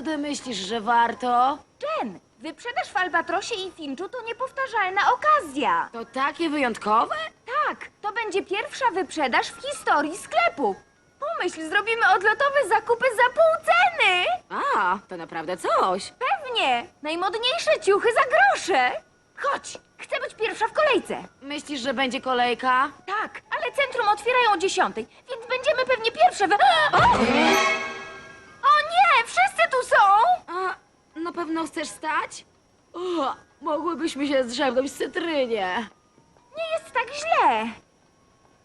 Naprawdę myślisz, że warto? Jen, wyprzedaż w Albatrosie i Finchu to niepowtarzalna okazja. To takie wyjątkowe? Tak, to będzie pierwsza wyprzedaż w historii sklepu. Pomyśl, zrobimy odlotowe zakupy za pół ceny. A, to naprawdę coś. Pewnie, najmodniejsze ciuchy za grosze. Chodź, chcę być pierwsza w kolejce. Myślisz, że będzie kolejka? Tak, ale centrum otwierają o dziesiątej, więc będziemy pewnie pierwsze we... O! Chcesz stać? O, mogłybyśmy się zdrzemnąć w cytrynie. Nie jest tak źle.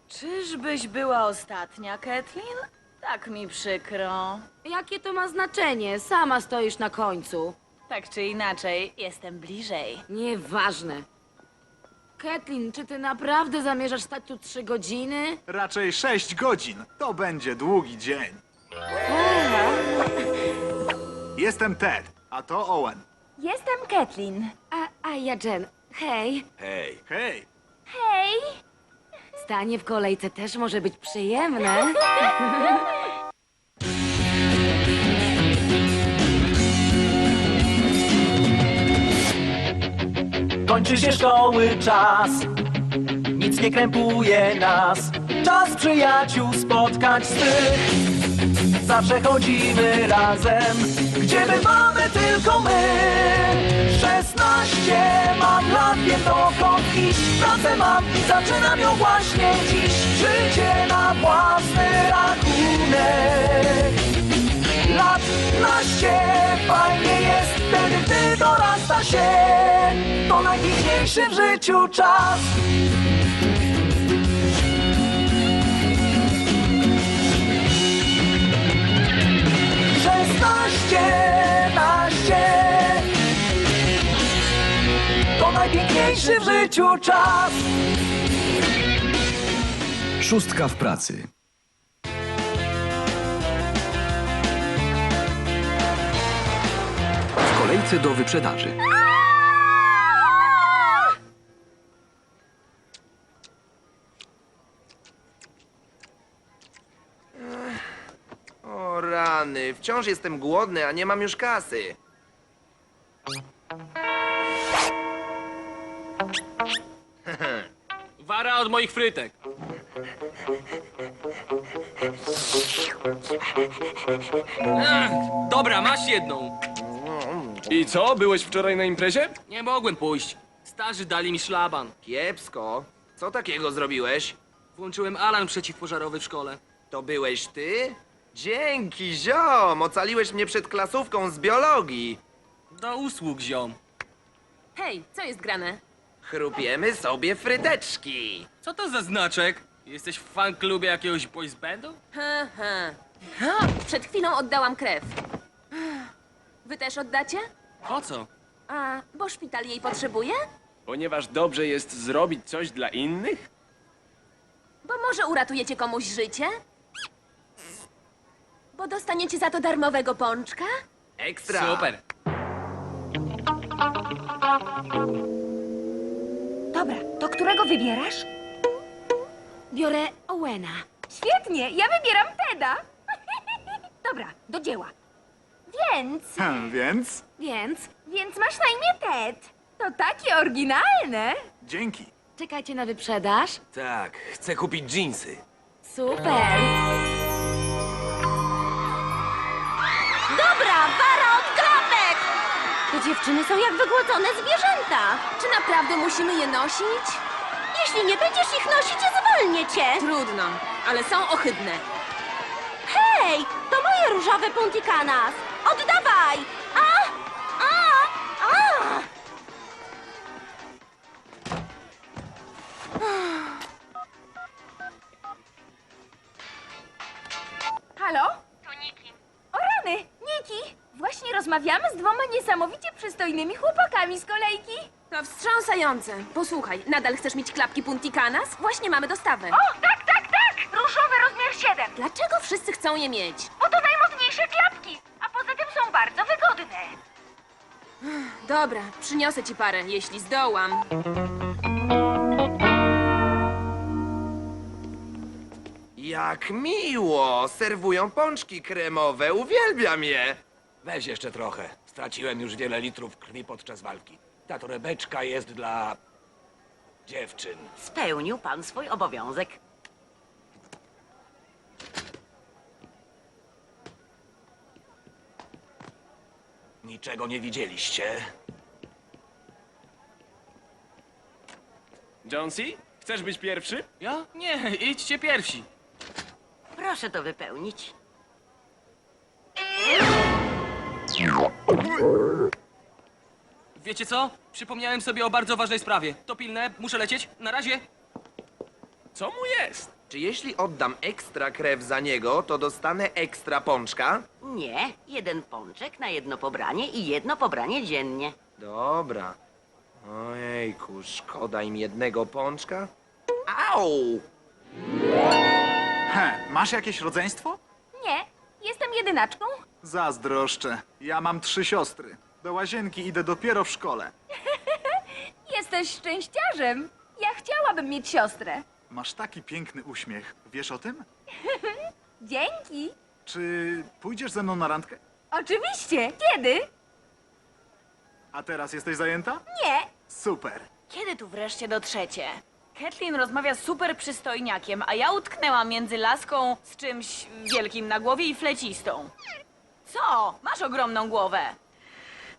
Czyżbyś była ostatnia, Kathleen? Tak mi przykro. Jakie to ma znaczenie? Sama stoisz na końcu. Tak czy inaczej, jestem bliżej. Nieważne. Kathleen, czy ty naprawdę zamierzasz stać tu trzy godziny? Raczej 6 godzin. To będzie długi dzień. Jestem Ted, a to Owen. Jestem Kathleen. A, a ja Jen. Hej. Hej. Hej. Hej! Stanie w kolejce też może być przyjemne. Kończy się szkoły czas, nic nie krępuje nas. Czas przyjaciół spotkać swych. Zawsze chodzimy razem, gdzie bywamy tylko my. 16 mam lat, wiem dokąd iść. Pracę mam i zaczynam ją właśnie dziś. Życie na własny rachunek. Lat naście fajnie jest wtedy, gdy dorasta się. To najpiękniejszy w życiu czas. To najpiękniejszy w życiu czas. Szóstka w pracy. W kolejce do wyprzedaży. Rany, wciąż jestem głodny, a nie mam już kasy. Wara od moich frytek. Ach, dobra, masz jedną. I co, byłeś wczoraj na imprezie? Nie mogłem pójść. Starzy dali mi szlaban. Kiepsko. Co takiego zrobiłeś? Włączyłem alarm przeciwpożarowy w szkole. To byłeś ty? Dzięki, ziom! Ocaliłeś mnie przed klasówką z biologii. Do usług, ziom. Hej, co jest grane? Chrupiemy sobie fryteczki. Co to za znaczek? Jesteś w fan-klubie jakiegoś boys bandu? Ha, ha. Ha, Przed chwilą oddałam krew. Wy też oddacie? Po co? A, bo szpital jej potrzebuje? Ponieważ dobrze jest zrobić coś dla innych? Bo może uratujecie komuś życie? Bo dostaniecie za to darmowego pączka? Ekstra. Super. Dobra, to którego wybierasz? Biorę Owena. Świetnie, ja wybieram Teda. Dobra, do dzieła. Więc, więc Więc więc masz na imię Ted. To takie oryginalne. dzięki. czekajcie na wyprzedaż. Tak, chcę kupić dżinsy. Super. Dziewczyny są jak wygłodzone zwierzęta. Czy naprawdę musimy je nosić? Jeśli nie będziesz ich nosić, zwolnię cię. Trudno, ale są ohydne. Hej, to moje różowe puntikanas. Oddawaj! A! A! A! Halo? To Niki. O rany, Niki! Właśnie rozmawiamy z dwoma niesamowicie przystojnymi chłopakami z kolejki. To wstrząsające. Posłuchaj, nadal chcesz mieć klapki Puntikanas? Właśnie mamy dostawę. O, tak, tak, tak! Różowy rozmiar 7. Dlaczego wszyscy chcą je mieć? Bo to najmodniejsze klapki, a poza tym są bardzo wygodne. Dobra, przyniosę ci parę, jeśli zdołam. Jak miło! Serwują pączki kremowe, uwielbiam je. Weź jeszcze trochę. Straciłem już wiele litrów krwi podczas walki. Ta torebeczka jest dla... dziewczyn. Spełnił pan swój obowiązek. Niczego nie widzieliście. Jonesy, chcesz być pierwszy? Ja? Nie, idźcie pierwsi. Proszę to wypełnić. Wiecie co? Przypomniałem sobie o bardzo ważnej sprawie. To pilne, muszę lecieć. Na razie. Co mu jest? Czy jeśli oddam ekstra krew za niego, to dostanę ekstra pączka? Nie, jeden pączek na jedno pobranie i jedno pobranie dziennie. Dobra. Ojejku, szkoda im jednego pączka? Au! He, masz jakieś rodzeństwo? Nie, jestem jedynaczką. Zazdroszczę. Ja mam trzy siostry. Do łazienki idę dopiero w szkole. Jesteś szczęściarzem. Ja chciałabym mieć siostrę. Masz taki piękny uśmiech. Wiesz o tym? Dzięki. Czy pójdziesz ze mną na randkę? Oczywiście. Kiedy? A teraz jesteś zajęta? Nie. Super. Kiedy tu wreszcie dotrzecie? Kathleen rozmawia z super przystojniakiem, a ja utknęłam między laską z czymś wielkim na głowie i flecistą. Co? Masz ogromną głowę.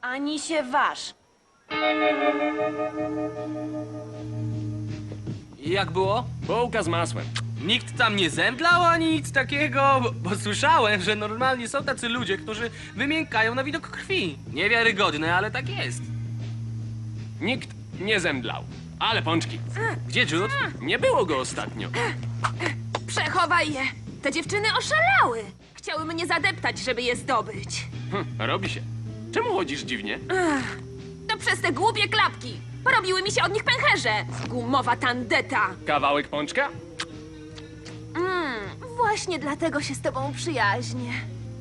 Ani się waż. I jak było? Bułka z masłem. Nikt tam nie zemdlał ani nic takiego, bo, bo słyszałem, że normalnie są tacy ludzie, którzy wymiękają na widok krwi. Niewiarygodne, ale tak jest. Nikt nie zemdlał. Ale pączki. Gdzie Jude? Nie było go ostatnio. Przechowaj je. Te dziewczyny oszalały. Chciały mnie zadeptać, żeby je zdobyć. Hm, robi się. Czemu chodzisz dziwnie? To przez te głupie klapki. Porobiły mi się od nich pęcherze. Gumowa tandeta. Kawałek pączka? Właśnie dlatego się z tobą przyjaźnię.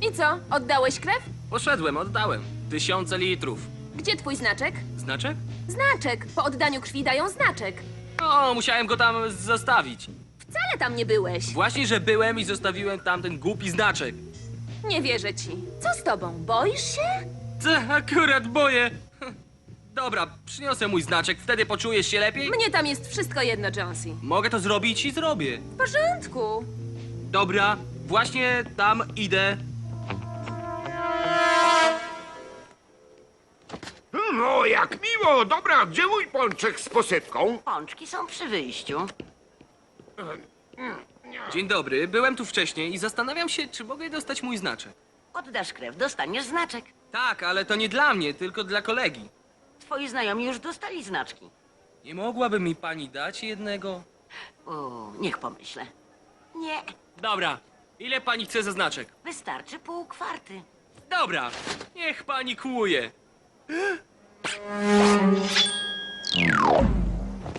I co, oddałeś krew? Poszedłem, oddałem. Tysiące litrów. Gdzie twój znaczek? Znaczek? Znaczek. Po oddaniu krwi dają znaczek. O, musiałem go tam zostawić. Wcale tam nie byłeś. Właśnie, że byłem i zostawiłem tam ten głupi znaczek. Nie wierzę ci. Co z tobą? Boisz się? Co akurat boję. Dobra, przyniosę mój znaczek, wtedy poczujesz się lepiej? Mnie tam jest wszystko jedno, Jonesy. Mogę to zrobić i zrobię. W porządku. Dobra, właśnie tam idę. Jak miło! Dobra, gdzie mój pączek z posypką? Pączki są przy wyjściu. Dzień dobry, byłem tu wcześniej i zastanawiam się, czy mogę dostać mój znaczek. Oddasz krew, dostaniesz znaczek. Tak, ale to nie dla mnie, tylko dla kolegi. Twoi znajomi już dostali znaczki. Nie mogłaby mi pani dać jednego? O, niech pomyślę. Nie, Dobra, ile pani chce za znaczek? wystarczy pół kwarty. Dobra, niech pani kłuje.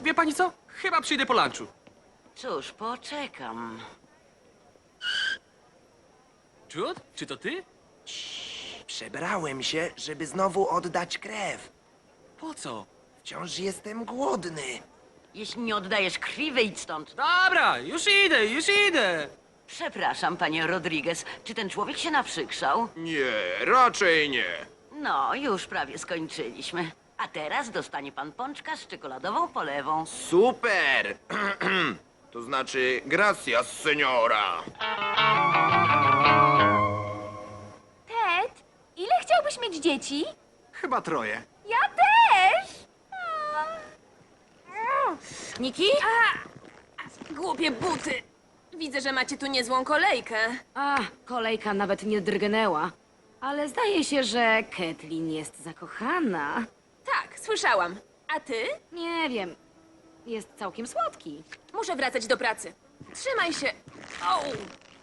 Wie pani co? Chyba przyjdę po lunchu. Cóż, poczekam. Jude, czy to ty? Przebrałem się, żeby znowu oddać krew. Po co? Wciąż jestem głodny. Jeśli nie oddajesz krwi, wyjdź stąd. Dobra, już idę, już idę. Przepraszam, panie Rodriguez, czy ten człowiek się naprzykrzał? Nie, raczej nie. No, już prawie skończyliśmy. A teraz dostanie pan pączka z czekoladową polewą. Super! To znaczy, gracias, seniora. Ted, ile chciałbyś mieć dzieci? Chyba troje. Ja też. Niki? Głupie buty. Widzę, że macie tu niezłą kolejkę. A, kolejka nawet nie drgnęła. Ale zdaje się, że Kathleen jest zakochana. Tak, słyszałam. A ty? Nie wiem. Jest całkiem słodki. Muszę wracać do pracy. Trzymaj się. Au.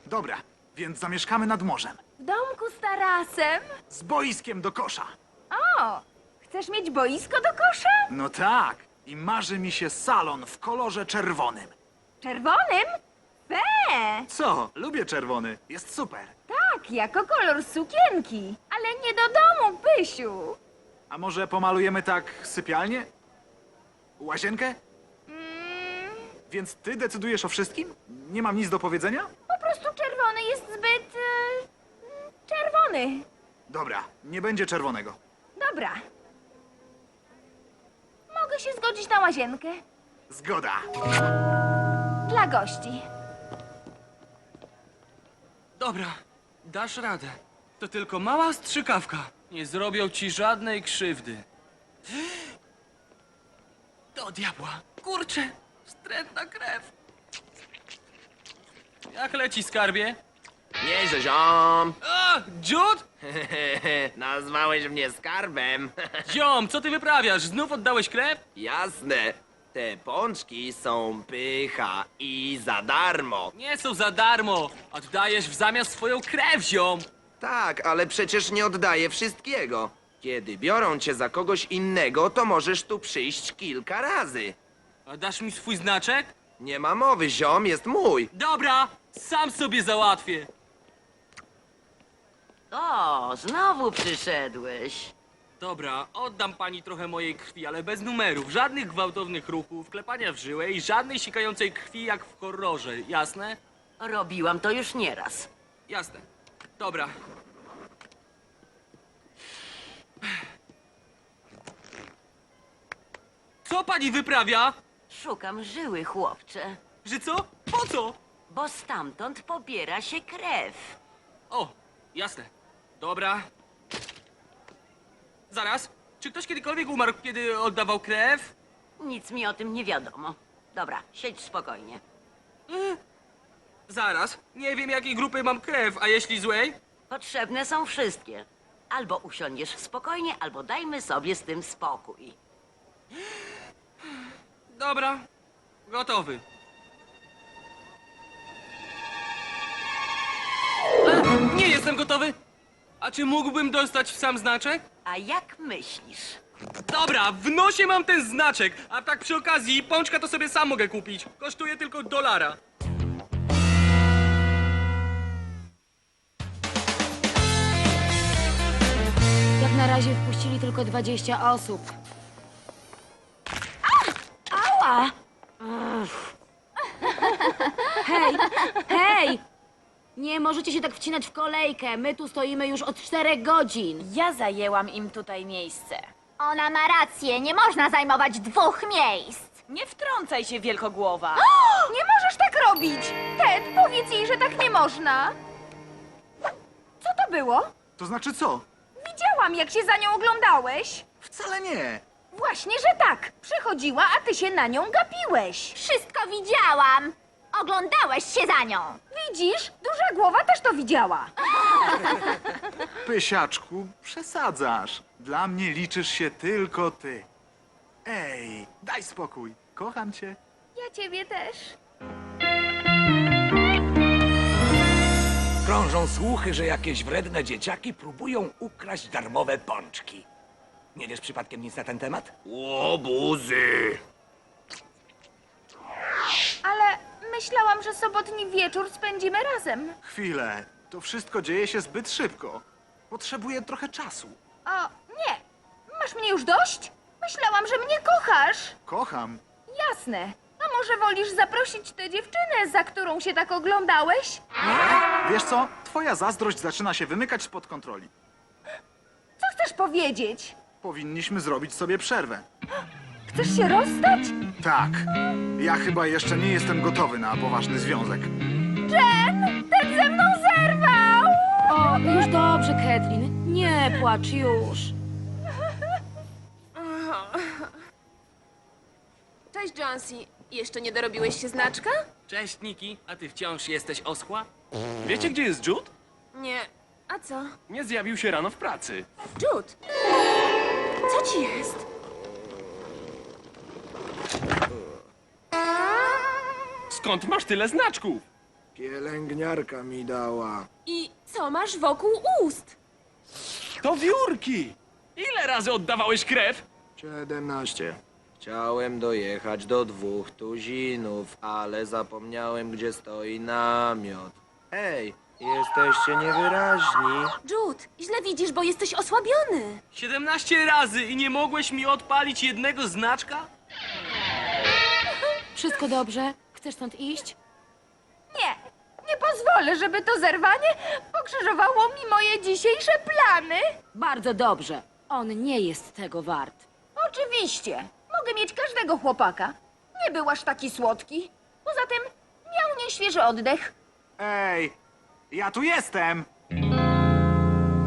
Dobra, więc zamieszkamy nad morzem. W domku z tarasem. Z boiskiem do kosza. O, chcesz mieć boisko do kosza? No tak. I marzy mi się salon w kolorze czerwonym. Czerwonym? Fe! Co? Lubię czerwony. Jest super. Tak, jako kolor sukienki. Ale nie do domu, Pysiu. A może pomalujemy tak sypialnię? Łazienkę? Więc ty decydujesz o wszystkim? Nie mam nic do powiedzenia? Po prostu czerwony jest zbyt... e, czerwony. Dobra, nie będzie czerwonego. Dobra. Mogę się zgodzić na łazienkę. Zgoda. Dla gości. Dobra, dasz radę. To tylko mała strzykawka. Nie zrobią ci żadnej krzywdy. Do diabła. Kurczę, wstrętna krew. Jak leci, skarbie? Nieźle, ziom. A, dziód? Nazwałeś mnie skarbem. Ziom, co ty wyprawiasz? Znów oddałeś krew? Jasne. Te pączki są pycha i za darmo. Nie są za darmo. Oddajesz w zamian swoją krew, ziom. Tak, ale przecież nie oddaję wszystkiego. Kiedy biorą cię za kogoś innego, to możesz tu przyjść kilka razy. A dasz mi swój znaczek? Nie ma mowy, ziom jest mój. Dobra, sam sobie załatwię. O, znowu przyszedłeś. Dobra, oddam pani trochę mojej krwi, ale bez numerów. Żadnych gwałtownych ruchów, klepania w żyłę i żadnej sikającej krwi jak w horrorze. Jasne? Robiłam to już nieraz. Jasne. Dobra. Co pani wyprawia? Szukam żyły, chłopcze, Że co? Po co? bo stamtąd pobiera się krew. O, jasne. Dobra. Zaraz. Czy ktoś kiedykolwiek umarł, kiedy oddawał krew? Nic mi o tym nie wiadomo. Dobra, siedź spokojnie. Zaraz. Nie wiem, jakiej grupy mam krew, a jeśli złej? Potrzebne są wszystkie. Albo usiądziesz spokojnie, albo dajmy sobie z tym spokój. Dobra. Gotowy. E, nie jestem gotowy. A czy mógłbym dostać sam znaczek? A jak myślisz? Dobra, w nosie mam ten znaczek, a tak przy okazji pączka to sobie sam mogę kupić. Kosztuje tylko dolara. Jak na razie wpuścili tylko 20 osób. Ała! Uff. Hej, hej! Nie możecie się tak wcinać w kolejkę. My tu stoimy już od czterech godzin. Ja zajęłam im tutaj miejsce. Ona ma rację, nie można zajmować dwóch miejsc. Nie wtrącaj się, wielkogłowa. Nie możesz tak robić! Ted, powiedz jej, że tak nie można. Co to było? To znaczy co? Widziałam, jak się za nią oglądałeś. Wcale nie. Właśnie, że tak. Przychodziła, a ty się na nią gapiłeś. Wszystko widziałam. Oglądałeś się za nią. Widzisz? Duża głowa też to widziała. Pysiaczku, przesadzasz. Dla mnie liczysz się tylko ty. Ej, daj spokój. Kocham cię. Ja ciebie też. Krążą słuchy, że jakieś wredne dzieciaki próbują ukraść darmowe pączki. Nie wiesz przypadkiem nic na ten temat? Łobuzy! Myślałam, że sobotni wieczór spędzimy razem. Chwilę. To wszystko dzieje się zbyt szybko. Potrzebuję trochę czasu. O, nie. Masz mnie już dość? Myślałam, że mnie kochasz. Kocham. Jasne. A może wolisz zaprosić tę dziewczynę, za którą się tak oglądałeś? Wiesz co? Twoja zazdrość zaczyna się wymykać spod kontroli. Co chcesz powiedzieć? Powinniśmy zrobić sobie przerwę. Chcesz się rozstać? Tak. Ja chyba jeszcze nie jestem gotowy na poważny związek. Jen, ten ze mną zerwał! O, już dobrze, Kathleen. Nie płacz już. Cześć, Jonesy. Jeszcze nie dorobiłeś się znaczka? Cześć, Niki. A ty wciąż jesteś oschła? Wiecie, gdzie jest Jude? Nie. A co? Nie zjawił się rano w pracy. Jude! Co ci jest? Skąd masz tyle znaczków? Pielęgniarka mi dała. I co masz wokół ust? To wiórki! Ile razy oddawałeś krew? 17. Chciałem dojechać do dwóch tuzinów, ale zapomniałem, gdzie stoi namiot. Hej, jesteście niewyraźni. Jude, źle widzisz, bo jesteś osłabiony. 17 razy i nie mogłeś mi odpalić jednego znaczka? Wszystko dobrze? Chcesz stąd iść? Nie, nie pozwolę, żeby to zerwanie pokrzyżowało mi moje dzisiejsze plany. Bardzo dobrze. On nie jest tego wart. Oczywiście. Mogę mieć każdego chłopaka. Nie był aż taki słodki. Poza tym miał nieświeży oddech. Ej, ja tu jestem!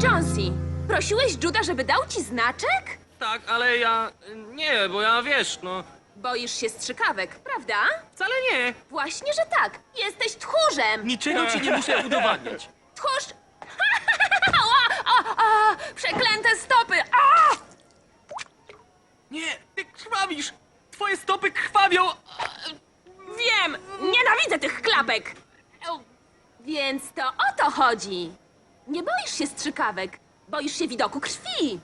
Jonesy, prosiłeś Juda, żeby dał ci znaczek? Tak, ale ja... Nie, bo ja wiesz, no... Boisz się strzykawek, prawda? Wcale nie. Właśnie, że tak. Jesteś tchórzem. Niczego ci nie muszę udowadniać. Tchórz... Ała! a, a, przeklęte stopy! A! Nie, ty krwawisz! Twoje stopy krwawią! Wiem! Nienawidzę tych klapek! Więc to o to chodzi. Nie boisz się strzykawek. Boisz się widoku krwi.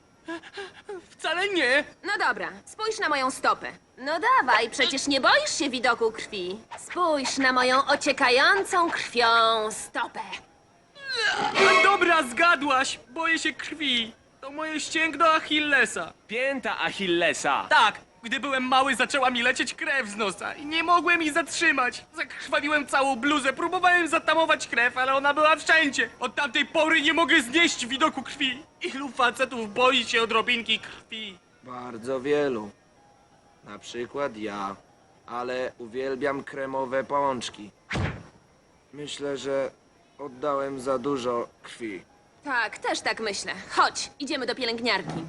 Wcale nie! No dobra, spójrz na moją stopę. No dawaj, przecież nie boisz się widoku krwi. Spójrz na moją ociekającą krwią stopę. Dobra, zgadłaś! Boję się krwi. To moje ścięgno Achillesa. Pięta Achillesa. Tak, gdy byłem mały, zaczęła mi lecieć krew z nosa i nie mogłem jej zatrzymać. Zakrwawiłem całą bluzę, próbowałem zatamować krew, ale ona była wszędzie. Od tamtej pory nie mogę znieść widoku krwi. Ilu facetów boi się odrobinki krwi? Bardzo wielu. Na przykład ja. Ale uwielbiam kremowe pączki. Myślę, że oddałem za dużo krwi. Tak, też tak myślę. Chodź, idziemy do pielęgniarki.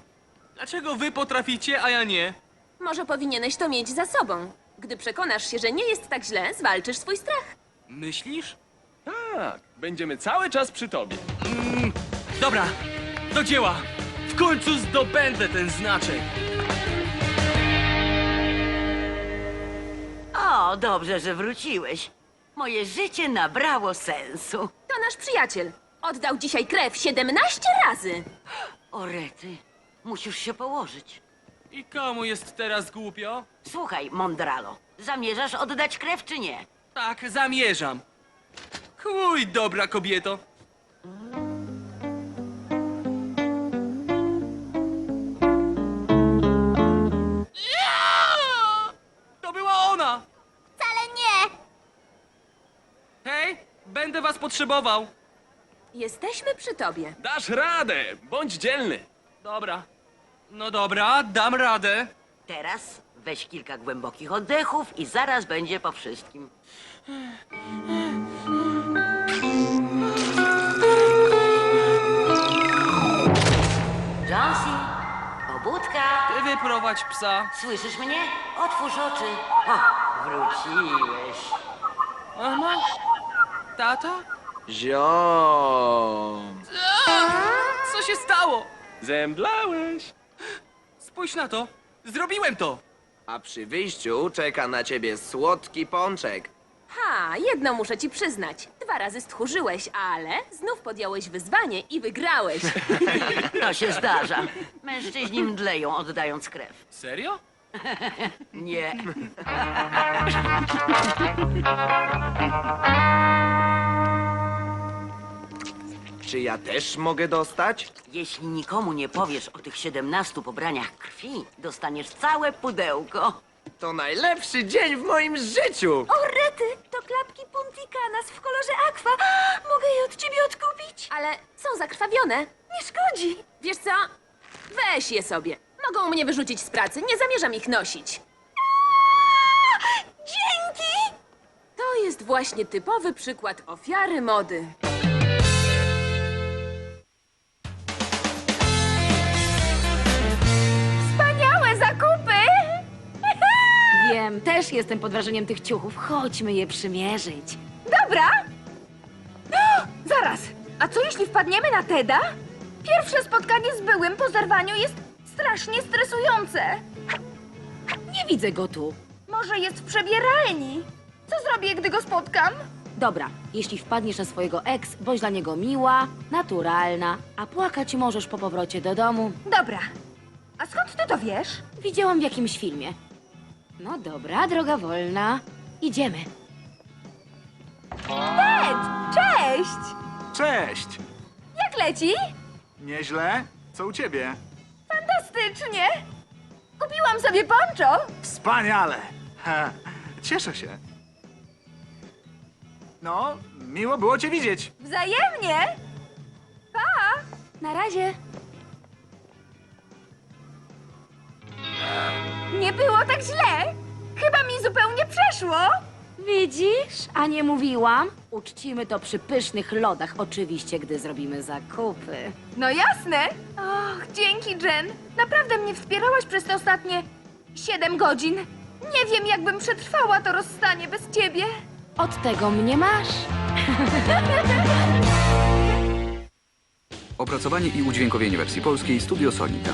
Dlaczego wy potraficie, a ja nie? Może powinieneś to mieć za sobą. Gdy przekonasz się, że nie jest tak źle, zwalczysz swój strach. Myślisz? Tak, będziemy cały czas przy tobie. Dobra, do dzieła! W końcu zdobędę ten znaczek! O, dobrze, że wróciłeś. Moje życie nabrało sensu. To nasz przyjaciel. Oddał dzisiaj krew 17 razy. O rety, musisz się położyć. I komu jest teraz głupio? Słuchaj, Mondralo, zamierzasz oddać krew czy nie? Tak, zamierzam. Chuj, dobra kobieto. Będę was potrzebował. Jesteśmy przy tobie. Dasz radę, bądź dzielny. Dobra. No dobra, dam radę. Teraz weź kilka głębokich oddechów i zaraz będzie po wszystkim. Jonesy, pobudka. Ty wyprowadź psa. Słyszysz mnie? Otwórz oczy. O, wróciłeś. Mama? Tata? Ziom! Co się stało? Zemdlałeś. Spójrz na to. Zrobiłem to. A przy wyjściu czeka na ciebie słodki pączek. Ha, jedno muszę ci przyznać. Dwa razy stchórzyłeś, ale znów podjąłeś wyzwanie i wygrałeś. To się zdarza. Mężczyźni mdleją oddając krew. Serio? Nie. Czy ja też mogę dostać? Jeśli nikomu nie powiesz o tych 17 pobraniach krwi, dostaniesz całe pudełko. To najlepszy dzień w moim życiu! O rety, to klapki Punticanas w kolorze aqua. Mogę je od ciebie odkupić? Ale są zakrwawione. Nie szkodzi. Wiesz co? Weź je sobie. Mogą mnie wyrzucić z pracy, nie zamierzam ich nosić. Dzięki. To jest właśnie typowy przykład ofiary mody. Wspaniałe zakupy. Wiem, też jestem pod wrażeniem tych ciuchów. Chodźmy je przymierzyć. Dobra. O, zaraz. A co jeśli wpadniemy na Teda? Pierwsze spotkanie z byłym po zerwaniu jest strasznie stresujące. Nie widzę go tu. Może jest w przebieralni. Co zrobię, gdy go spotkam? Dobra, jeśli wpadniesz na swojego ex, bądź dla niego miła, naturalna, a płakać możesz po powrocie do domu. Dobra. A skąd ty to wiesz? Widziałam w jakimś filmie. No dobra, droga wolna. Idziemy. Ted! Cześć! Cześć! Jak leci? Nieźle? Co u ciebie? Fantastycznie! Kupiłam sobie poncho. Wspaniale! Ha, cieszę się. No, miło było cię widzieć. Wzajemnie! Pa! Na razie. Nie było tak źle! Chyba mi zupełnie przeszło! Widzisz? A nie mówiłam? Uczcimy to przy pysznych lodach, oczywiście, gdy zrobimy zakupy. No jasne! Och, dzięki, Jen. Naprawdę mnie wspierałaś przez te ostatnie siedem godzin. Nie wiem, jakbym przetrwała to rozstanie bez ciebie. Od tego mnie masz. Opracowanie i udźwiękowienie wersji polskiej Studio Sonika.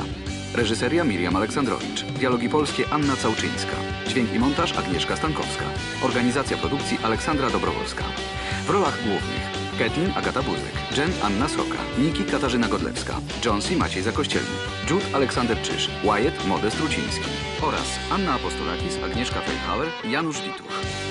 Reżyseria Miriam Aleksandrowicz. Dialogi polskie Anna Całczyńska. Dźwięk i montaż Agnieszka Stankowska. Organizacja produkcji Aleksandra Dobrowolska. W rolach głównych Kathleen Agata Buzyk, Jen Anna Sroka, Niki Katarzyna Godlewska, Jonesy Maciej Zakościelny, Jude Aleksander Czyż, Wyatt Modest Ruciński oraz Anna Apostolakis, Agnieszka Feilhauer i Janusz Wituch.